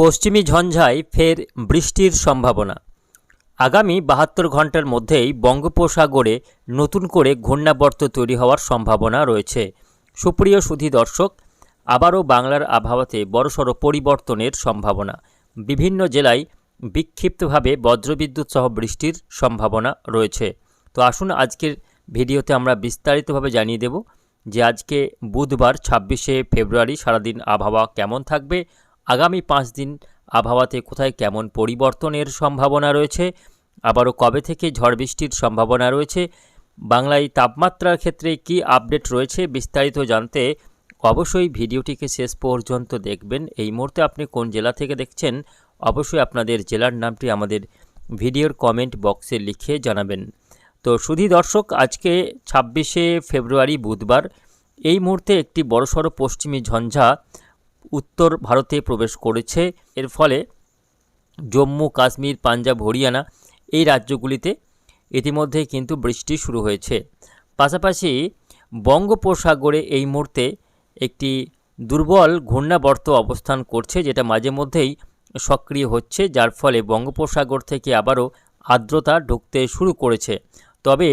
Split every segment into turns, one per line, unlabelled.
পশ্চিমী ঝঞ্ঝায় ফের বৃষ্টির সম্ভাবনা। আগামী বাহাত্তর ঘণ্টার মধ্যেই বঙ্গোপসাগরে নতুন করে ঘূর্ণাবর্ত তৈরি হওয়ার সম্ভাবনা রয়েছে। সুপ্রিয় সুধী দর্শক, আবারও বাংলার আবহাওয়াতে বড়সড় পরিবর্তনের সম্ভাবনা। বিভিন্ন জেলায় বিক্ষিপ্তভাবে বজ্রবিদ্যুৎ সহ বৃষ্টির সম্ভাবনা রয়েছে। তো আসুন আজকের ভিডিওতে আমরা বিস্তারিতভাবে জানিয়ে দেব যে আজকে বুধবার ছাব্বিশে ফেব্রুয়ারি সারাদিন আবহাওয়া কেমন থাকবে আগামী পাঁচ দিন আবহাওয়াতে কোথায় কেমন পরিবর্তনের সম্ভাবনা রয়েছে? আবারও কবে থেকে ঝড় বৃষ্টির সম্ভাবনা রয়েছে? বাংলায় তাপমাত্রার ক্ষেত্রে কি আপডেট রয়েছে বিস্তারিত জানতে অবশ্যই ভিডিওটিকে শেষ পর্যন্ত দেখবেন। এই মুহূর্তে আপনি কোন জেলা থেকে দেখছেন, অবশ্যই আপনাদের জেলার নামটি আমাদের ভিডিওর কমেন্ট বক্সে লিখে জানাবেন। তো সুধী দর্শক, আজকে ছাব্বিশে ফেব্রুয়ারি বুধবার। এই মুহূর্তে একটি বড়সড় পশ্চিমী ঝঞ্ঝা উত্তর ভারতে প্রবেশ করেছে। এর ফলে জম্মু, কাশ্মীর, পাঞ্জাব, হরিয়ানা এই রাজ্যগুলিতে ইতিমধ্যে কিন্তু বৃষ্টি শুরু হয়েছে। পাশাপাশি বঙ্গোপসাগরে এই মুহূর্তে একটি দুর্বল ঘূর্ণাবর্ত অবস্থান করছে, যেটা মাঝে মধ্যেই সক্রিয় হচ্ছে, যার ফলে বঙ্গোপসাগর থেকে আবারও আর্দ্রতা ঢুকতে শুরু করেছে। তবে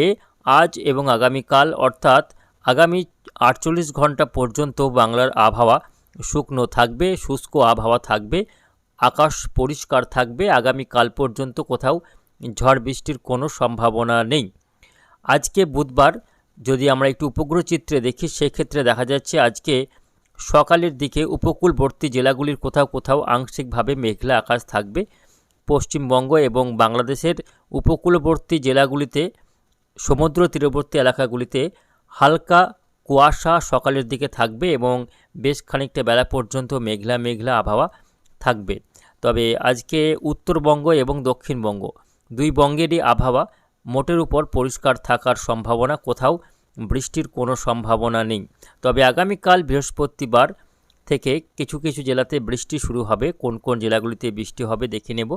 আজ এবং আগামীকাল, অর্থাৎ আগামী আটচল্লিশ ঘণ্টা পর্যন্ত বাংলার আবহাওয়া শুকনো থাকবে, শুষ্ক আবহাওয়া থাকবে, আকাশ পরিষ্কার থাকবে আগামীকাল পর্যন্ত কোথাও ঝড় বৃষ্টির কোনো সম্ভাবনা নেই। আজকে বুধবার যদি আমরা একটু উপগ্রহ চিত্রে দেখি, সেক্ষেত্রে দেখা যাচ্ছে আজকে সকালের দিকে উপকূলবর্তী জেলাগুলির কোথাও কোথাও আংশিকভাবে মেঘলা আকাশ থাকবে। পশ্চিমবঙ্গ এবং বাংলাদেশের উপকূলবর্তী জেলাগুলিতে, সমুদ্র তীরবর্তী এলাকাগুলিতে হালকা কুয়াশা সকালের দিকে থাকবে এবং বেশ খানিকটা বেলা পর্যন্ত মেঘলা মেঘলা আবহাওয়া থাকবে। তবে আজকে উত্তরবঙ্গ এবং দক্ষিণবঙ্গ দুই বঙ্গেরই আবহাওয়া মোটের উপর পরিষ্কার থাকার সম্ভাবনা, কোথাও বৃষ্টির কোনো সম্ভাবনা নেই। তবে আগামীকাল বৃহস্পতিবার থেকে কিছু কিছু জেলাতে বৃষ্টি শুরু হবে। কোন কোন জেলাগুলিতে বৃষ্টি হবে দেখে নেব।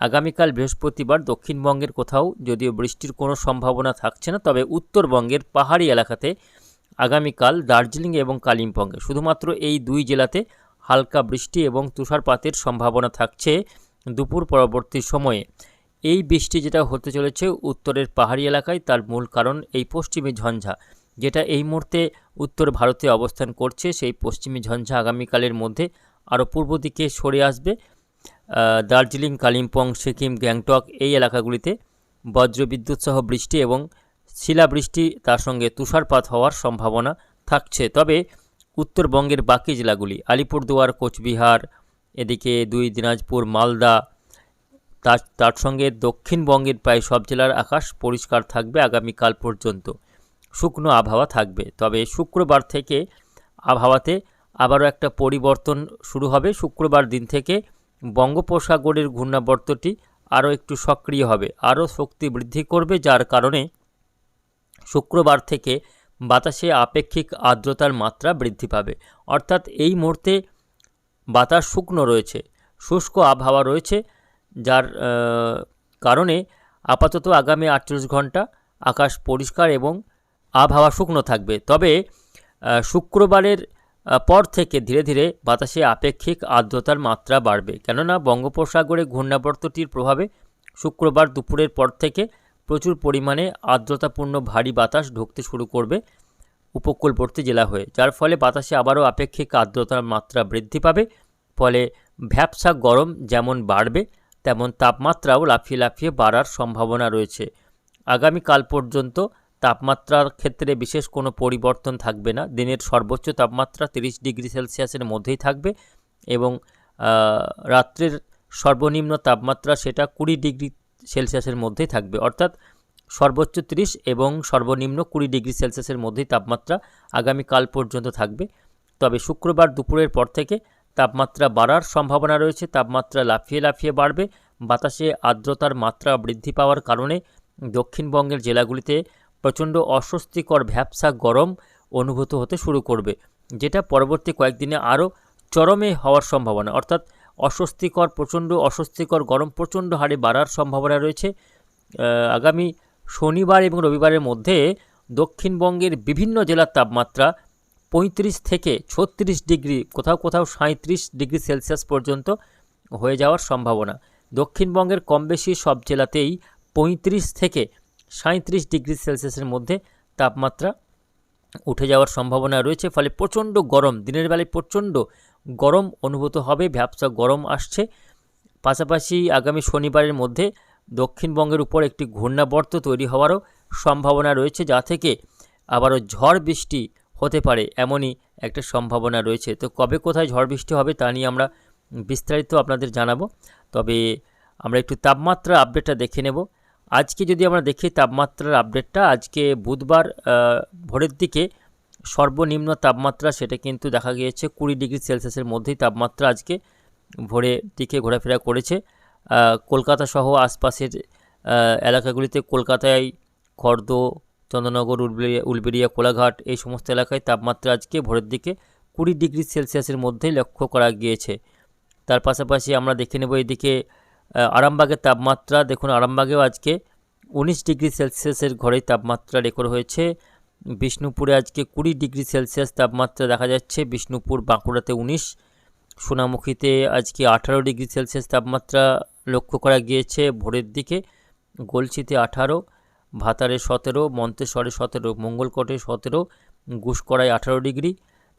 আগামীকাল বৃহস্পতিবার দক্ষিণবঙ্গের কোথাও যদিও বৃষ্টির কোনো সম্ভাবনা থাকছে না, তবে উত্তরবঙ্গের পাহাড়ি এলাকাতে আগামীকাল দার্জিলিং এবং কালিম্পংয়ে। শুধুমাত্র এই দুই জেলাতে হালকা বৃষ্টি এবং তুষারপাতের সম্ভাবনা থাকছে দুপুর পরবর্তী সময়ে। এই বৃষ্টি যেটা হতে চলেছে উত্তরের পাহাড়ি এলাকায়, তার মূল কারণ এই পশ্চিমী ঝঞ্ঝা। যেটা এই মুহূর্তে উত্তর ভারতে অবস্থান করছে, সেই পশ্চিমী ঝঞ্ঝা আগামীকালের মধ্যে আরও পূর্ব দিকে সরে আসবে। দার্জিলিং, কালিম্পং, সিকিম, গ্যাংটক এই এলাকাগুলিতে বজ্রবিদ্যুৎ সহ বৃষ্টি এবং শিলাবৃষ্টি তার সঙ্গে তুষারপাত হওয়ার সম্ভাবনা থাকছে। তবে উত্তরবঙ্গের বাকি জেলাগুলি, আলিপুরদুয়ার, কোচবিহার, এদিকে দুই, দিনাজপুর, মালদা, তার তার সঙ্গে দক্ষিণবঙ্গের প্রায় সব জেলার আকাশ পরিষ্কার থাকবে আগামীকাল পর্যন্ত। শুকনো আবহাওয়া থাকবে। তবে শুক্রবার থেকে আবহাওয়াতে আবারও একটা পরিবর্তন শুরু হবে। শুক্রবার দিন থেকে বঙ্গোপসাগরের ঘূর্ণাবর্তটি আরও একটু সক্রিয় হবে। আরও শক্তি বৃদ্ধি করবে, যার কারণে শুক্রবার থেকে বাতাসে আপেক্ষিক আর্দ্রতার মাত্রা বৃদ্ধি পাবে। অর্থাৎ এই মুহূর্তে বাতাস শুকনো রয়েছে, শুষ্ক আবহাওয়া রয়েছে, যার কারণে আপাতত আগামী আটচল্লিশ ঘণ্টা আকাশ পরিষ্কার এবং আবহাওয়া শুকনো থাকবে। তবে শুক্রবারের পর থেকে ধীরে ধীরে বাতাসে আপেক্ষিক আর্দ্রতার মাত্রা বাড়বে। কেননা বঙ্গোপসাগরে ঘূর্ণাবর্তটির প্রভাবে শুক্রবার দুপুরের পর থেকে প্রচুর পরিমাণে আর্দ্রতাপূর্ণ ভারী বাতাস ঢুকতে শুরু করবে উপকূলবর্তী জেলা হয়ে, যার ফলে বাতাসে আবারও আপেক্ষিক আর্দ্রতার মাত্রা বৃদ্ধি পাবে। ফলে ভ্যাপসা গরম যেমন বাড়বে, তেমন তাপমাত্রাও লাফিয়ে লাফিয়ে বাড়ার সম্ভাবনা রয়েছে। আগামীকাল পর্যন্ত তাপমাত্রার ক্ষেত্রে বিশেষ কোনো পরিবর্তন থাকবে না। দিনের সর্বোচ্চ তাপমাত্রা তিরিশ ডিগ্রি সেলসিয়াসের মধ্যেই থাকবে এবং রাত্রের সর্বনিম্ন তাপমাত্রা সেটা কুড়ি ডিগ্রি সেলসিয়াসের মধ্যেই থাকবে। অর্থাৎ সর্বোচ্চ তিরিশ এবং সর্বনিম্ন কুড়ি ডিগ্রি সেলসিয়াসের মধ্যেই তাপমাত্রা আগামীকাল পর্যন্ত থাকবে। তবে শুক্রবার দুপুরের পর থেকে তাপমাত্রা বাড়ার সম্ভাবনা রয়েছে। তাপমাত্রা লাফিয়ে লাফিয়ে বাড়বে। বাতাসে আর্দ্রতার মাত্রা বৃদ্ধি পাওয়ার কারণে দক্ষিণবঙ্গের জেলাগুলিতে প্রচণ্ড অস্বস্তিকর ভ্যাবসা গরম অনুভূত হতে শুরু করবে, যেটা পরবর্তী কয়েকদিনে আরও চরমে হওয়ার সম্ভাবনা। অর্থাৎ অস্বস্তিকর, প্রচণ্ড অস্বস্তিকর, গরম প্রচণ্ড হারে বাড়ার সম্ভাবনা রয়েছে। আগামী শনিবার এবং রবিবারের মধ্যে দক্ষিণবঙ্গের বিভিন্ন জেলার তাপমাত্রা পঁয়ত্রিশ থেকে ছত্রিশ ডিগ্রি, কোথাও কোথাও সাঁত্রিশ ডিগ্রি সেলসিয়াস পর্যন্ত হয়ে যাওয়ার সম্ভাবনা। দক্ষিণবঙ্গের কম বেশি সব জেলাতেই পঁয়ত্রিশ থেকে সাঁত্রিশ ডিগ্রি সেলসিয়াসের মধ্যে তাপমাত্রা উঠে যাওয়ার সম্ভাবনা রয়েছে। ফলে প্রচণ্ড গরম, দিনের বেলায় প্রচণ্ড গরম অনুভূত হবে, ভ্যাবসা গরম আসছে। পাশাপাশি আগামী শনিবারের মধ্যে দক্ষিণবঙ্গের উপর একটি ঘূর্ণাবর্ত তৈরি হওয়ারও সম্ভাবনা রয়েছে, যা থেকে আবারও ঝড় বৃষ্টি হতে পারে এমনই একটা সম্ভাবনা রয়েছে। তো কবে কোথায় ঝড় বৃষ্টি হবে তা নিয়ে আমরা বিস্তারিত আপনাদের জানাব, তবে আমরা একটু তাপমাত্রা আপডেটটা দেখে নেব। আজকে যদি আমরা দেখি তাপমাত্রার আপডেটটা আজকে বুধবার ভোরের দিকে সর্বনিম্ন তাপমাত্রা সেটা কিন্তু দেখা গিয়েছে কুড়ি ডিগ্রি সেলসিয়াসের মধ্যেই তাপমাত্রা আজকে ভোরের দিকে ঘোরাফেরা করেছে। কলকাতা সহ আশপাশের এলাকাগুলিতে কলকাতায় খর্দ, চন্দ্রনগর উলবেড়িয়া উলবেড়িয়া, কোলাঘাট এই সমস্ত এলাকায় তাপমাত্রা আজকে ভোরের দিকে কুড়ি ডিগ্রি সেলসিয়াসের মধ্যেই লক্ষ্য করা গিয়েছে। তার পাশাপাশি আমরা দেখে নেব এদিকে আরামবাগের তাপমাত্রা। দেখুন, আরামবাগেও আজকে উনিশ ডিগ্রি সেলসিয়াসের ঘরেই তাপমাত্রা রেকর্ড হয়েছে। বিষ্ণুপুরে আজকে কুড়ি ডিগ্রি সেলসিয়াস তাপমাত্রা দেখা যাচ্ছে। বিষ্ণুপুর বাঁকুড়াতে উনিশ, সোনামুখীতে আজকে আঠারো ডিগ্রি সেলসিয়াস তাপমাত্রা লক্ষ্য করা গিয়েছে ভোরের দিকে। গলছিতে আঠারো, ভাতারে সতেরো, মন্তেশ্বরে সতেরো, মঙ্গলকোটে সতেরো গুসকরায় আঠারো ডিগ্রি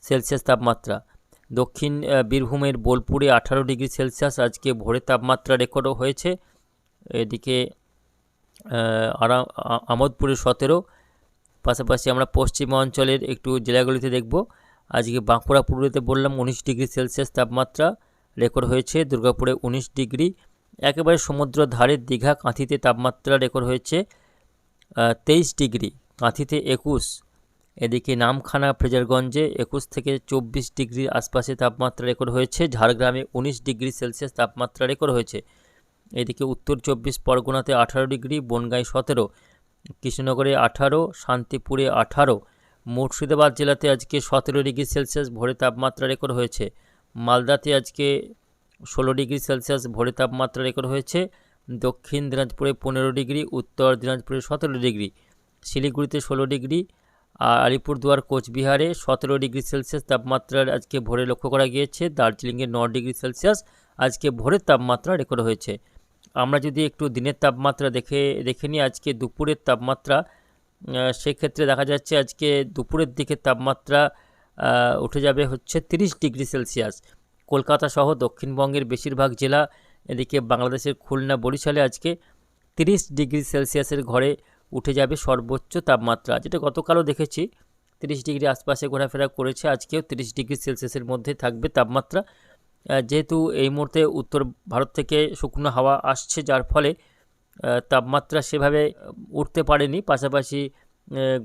সেলসিয়াস তাপমাত্রা। দক্ষিণ বীরভূমের বোলপুরে আঠারো ডিগ্রি সেলসিয়াস আজকে ভোরের তাপমাত্রা রেকর্ডও হয়েছে। এদিকে আমোদপুরে সতেরো পাশাপাশি আমরা পশ্চিমাঞ্চলের একটু জেলাগুলিতে দেখব। আজকে বাঁকুড়া পুরুলিয়াতে বললাম উনিশ ডিগ্রি সেলসিয়াস তাপমাত্রা রেকর্ড হয়েছে। দুর্গাপুরে উনিশ ডিগ্রি। একেবারে সমুদ্র ধারের দীঘা কাঁথিতে তাপমাত্রা রেকর্ড হয়েছে তেইশ ডিগ্রি। কাঁথিতে একুশ। এদিকে নামখানা ফ্রেজারগঞ্জে একুশ থেকে চব্বিশ ডিগ্রির আশপাশে তাপমাত্রা রেকর্ড হয়েছে। ঝাড়গ্রামে উনিশ ডিগ্রি সেলসিয়াস তাপমাত্রা রেকর্ড হয়েছে। এদিকে উত্তর চব্বিশ পরগনাতে আঠারো ডিগ্রি, বনগাঁয় সতেরো। কৃষ্ণনগরে আঠারো, শান্তিপুরে আঠারো, মুর্শিদাবাদ জেলাতে আজকে সতেরো ডিগ্রি সেলসিয়াস ভোরে তাপমাত্রা রেকর্ড হয়েছে। মালদাতে আজকে ষোলো ডিগ্রি সেলসিয়াস ভোরে তাপমাত্রা রেকর্ড হয়েছে। দক্ষিণ দিনাজপুরে পনেরো ডিগ্রি, উত্তর দিনাজপুরে সতেরো ডিগ্রি। শিলিগুড়িতে ষোলো ডিগ্রি আর আলিপুরদুয়ার, কোচবিহারে সতেরো ডিগ্রি সেলসিয়াস তাপমাত্রার আজকে ভোরে লক্ষ্য করা গিয়েছে। দার্জিলিংয়ে ন ডিগ্রি সেলসিয়াস আজকে ভোরের তাপমাত্রা রেকর্ড হয়েছে। আমরা যদি একটু দিনের তাপমাত্রা দেখে দেখে নিই, আজকে দুপুরের তাপমাত্রা সেক্ষেত্রে দেখা যাচ্ছে আজকে দুপুরের দিকে তাপমাত্রা উঠে যাবে হচ্ছে তিরিশ ডিগ্রি সেলসিয়াস। কলকাতা সহ দক্ষিণবঙ্গের বেশিরভাগ জেলা, এদিকে বাংলাদেশের খুলনা, বরিশালে আজকে তিরিশ ডিগ্রি সেলসিয়াসের ঘরে উঠে যাবে সর্বোচ্চ তাপমাত্রা। যেটা গতকালও দেখেছি, তিরিশ ডিগ্রি আশপাশে ঘোরাফেরা করেছে, আজকেও তিরিশ ডিগ্রি সেলসিয়াসের মধ্যে থাকবে তাপমাত্রা। যেহেতু এই মুহূর্তে উত্তর ভারত থেকে শুকনো হাওয়া আসছে যার ফলে তাপমাত্রা সেভাবে উঠতে পারেনি। পাশাপাশি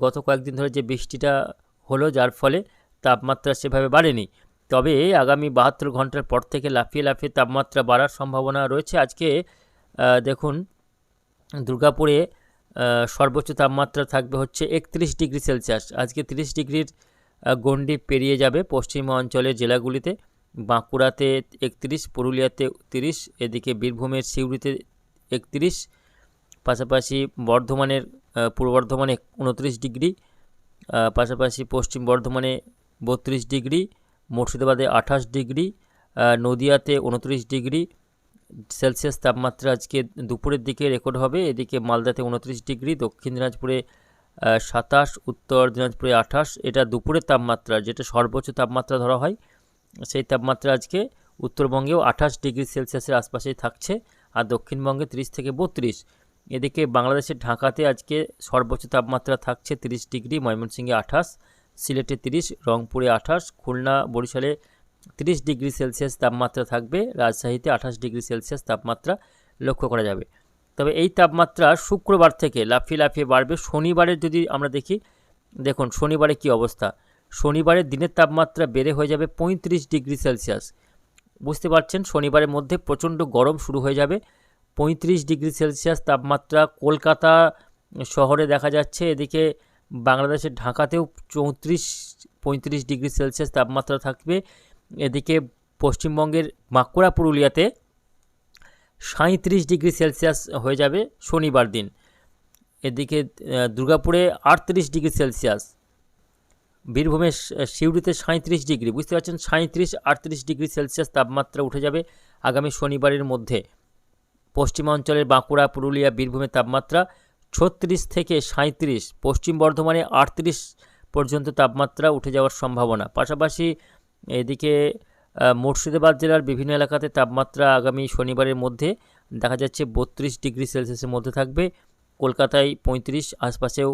গত কয়েকদিন ধরে যে বৃষ্টিটা হলো যার ফলে তাপমাত্রা সেভাবে বাড়েনি। তবে আগামী বাহাত্তর ঘণ্টার পর থেকে লাফিয়ে লাফিয়ে তাপমাত্রা বাড়ার সম্ভাবনা রয়েছে। আজকে দেখুন দুর্গাপুরে সর্বোচ্চ তাপমাত্রা থাকবে হচ্ছে একত্রিশ ডিগ্রি সেলসিয়াস। আজকে তিরিশ ডিগ্রির আহ, গণ্ডি পেরিয়ে যাবে পশ্চিম অঞ্চলের জেলাগুলিতে। বাঁকুড়াতে একত্রিশ, পুরুলিয়াতে তিরিশ, এদিকে বীরভূমের সিউড়িতে একত্রিশ, পাশাপাশি বর্ধমানের পূর্ব বর্ধমানে উনত্রিশ ডিগ্রি পাশাপাশি পশ্চিম বর্ধমানে বত্রিশ ডিগ্রি, মুর্শিদাবাদে আঠাশ ডিগ্রি নদিয়াতে উনত্রিশ ডিগ্রি, সেলসিয়াস তাপমাত্রা আজকে দুপুরের দিকে রেকর্ড হবে, এদিকে মালদাতে উনত্রিশ ডিগ্রি, দক্ষিণ দিনাজপুরে সাতাশ, উত্তর দিনাজপুরে আঠাশ, এটা দুপুরের তাপমাত্রা, যেটা সর্বোচ্চ তাপমাত্রা ধরা হয় সেই তাপমাত্রা আজকে উত্তরবঙ্গেও আঠাশ ডিগ্রি সেলসিয়াসের আশপাশেই থাকছে আর দক্ষিণবঙ্গে তিরিশ থেকে বত্রিশ। এদিকে বাংলাদেশের ঢাকাতে আজকে সর্বোচ্চ তাপমাত্রা থাকছে তিরিশ ডিগ্রি, ময়মনসিংহে আঠাশ, সিলেটে তিরিশ, রংপুরে আঠাশ, খুলনা, বরিশালে তিরিশ ডিগ্রি সেলসিয়াস তাপমাত্রা থাকবে, রাজশাহীতে আঠাশ ডিগ্রি সেলসিয়াস তাপমাত্রা লক্ষ্য করা যাবে। তবে এই তাপমাত্রা শুক্রবার থেকে লাফিয়ে লাফিয়ে বাড়বে। শনিবারের যদি আমরা দেখি, দেখুন, শনিবারে কি অবস্থা? শনিবারের দিনের তাপমাত্রা বেড়ে হয়ে যাবে পঁয়ত্রিশ ডিগ্রি সেলসিয়াস। বুঝতে পারছেন? শনিবারের মধ্যে প্রচণ্ড গরম শুরু হয়ে যাবে। পঁয়ত্রিশ ডিগ্রি সেলসিয়াস তাপমাত্রা কলকাতা শহরে দেখা যাচ্ছে। এদিকে বাংলাদেশের ঢাকাতেও চৌত্রিশ, পঁয়ত্রিশ ডিগ্রি সেলসিয়াস তাপমাত্রা থাকবে। এদিকে পশ্চিমবঙ্গের বাঁকুড়া, পুরুলিয়াতে সাঁত্রিশ ডিগ্রি সেলসিয়াস হয়ে যাবে শনিবার দিন। এদিকে দুর্গাপুরে আটত্রিশ ডিগ্রি সেলসিয়াস। বীরভূমের সিউড়িতে সাঁত্রিশ ডিগ্রি, বুঝতে পারছেন? সাঁত্রিশ আটত্রিশ ডিগ্রি সেলসিয়াস তাপমাত্রা উঠে যাবে আগামী শনিবারের মধ্যে। পশ্চিমাঞ্চলের বাঁকুড়া, পুরুলিয়া বীরভূমের তাপমাত্রা ছত্রিশ থেকে সাঁত্রিশ পশ্চিম বর্ধমানে আটত্রিশ পর্যন্ত তাপমাত্রা উঠে যাওয়ার সম্ভাবনা। পাশাপাশি এদিকে মুর্শিদাবাদ জেলার বিভিন্ন এলাকাতে তাপমাত্রা আগামী শনিবারের মধ্যে দেখা যাচ্ছে বত্রিশ ডিগ্রি সেলসিয়াসের মধ্যে থাকবে। কলকাতায় পঁয়ত্রিশ, আশপাশেও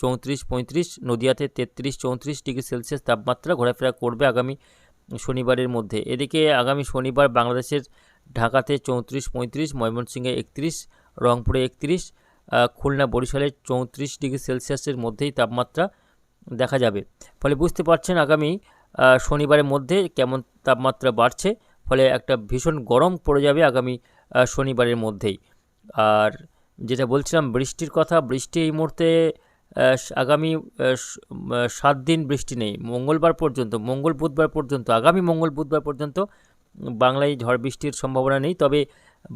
চৌত্রিশ পঁয়ত্রিশ, নদিয়াতে তেত্রিশ চৌত্রিশ ডিগ্রি সেলসিয়াস তাপমাত্রা ঘোরাফেরা করবে আগামী শনিবারের মধ্যে। এদিকে আগামী শনিবার বাংলাদেশের ঢাকাতে চৌত্রিশ পঁয়ত্রিশ, ময়মনসিংহে একত্রিশ, রংপুরে একত্রিশ খুলনা, বরিশালে চৌত্রিশ ডিগ্রি সেলসিয়াসের মধ্যেই তাপমাত্রা দেখা যাবে। ফলে বুঝতে পারছেন আগামী শনিবারের মধ্যে কেমন তাপমাত্রা বাড়ছে, ফলে একটা ভীষণ গরম পড়ে যাবে আগামী শনিবারের মধ্যেই। আর যেটা বলছিলাম, বৃষ্টির কথা, বৃষ্টি এই মুহূর্তে আগামী সাত দিন বৃষ্টি নেই। মঙ্গলবার পর্যন্ত, মঙ্গল বুধবার পর্যন্ত, আগামী মঙ্গল বুধবার পর্যন্ত বাংলায় ঝড় বৃষ্টির সম্ভাবনা নেই। তবে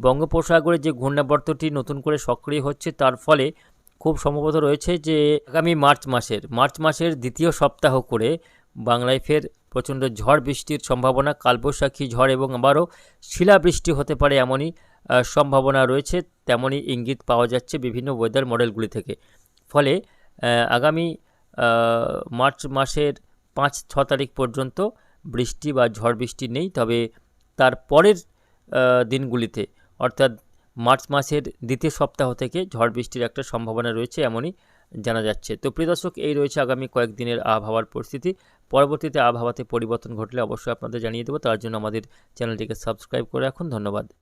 বঙ্গোপসাগরে যে ঘূর্ণাবর্তটি নতুন করে সক্রিয় হচ্ছে, তার ফলে খুব সম্ভবত রয়েছে যে আগামী মার্চ মাসের মার্চ মাসের দ্বিতীয় সপ্তাহ করে বাংলায় ফের প্রচণ্ড ঝড় বৃষ্টির সম্ভাবনা, কালবৈশাখী ঝড় এবং আবারও শিলাবৃষ্টি হতে পারে এমনই সম্ভাবনা রয়েছে। তেমনই ইঙ্গিত পাওয়া যাচ্ছে বিভিন্ন ওয়েদার মডেলগুলি থেকে। ফলে আগামী মার্চ মাসের পাঁচ, ছ তারিখ পর্যন্ত বৃষ্টি বা ঝড় বৃষ্টি নেই। তবে তার পরের দিনগুলিতে, অর্থাৎ মার্চ মাসের দ্বিতীয় সপ্তাহ থেকে ঝড় বৃষ্টির একটা সম্ভাবনা রয়েছে এমনই জানা যাচ্ছে। তো প্রিয় দর্শক, এই রয়েছে আগামী কয়েকদিনের আবহাওয়ার পরিস্থিতি। পরবর্তীতে আবহাওয়াতে পরিবর্তন ঘটলে অবশ্যই আপনাদের জানিয়ে দেবো। তার জন্য আমাদের চ্যানেলটিকে সাবস্ক্রাইব করে রাখুন। ধন্যবাদ।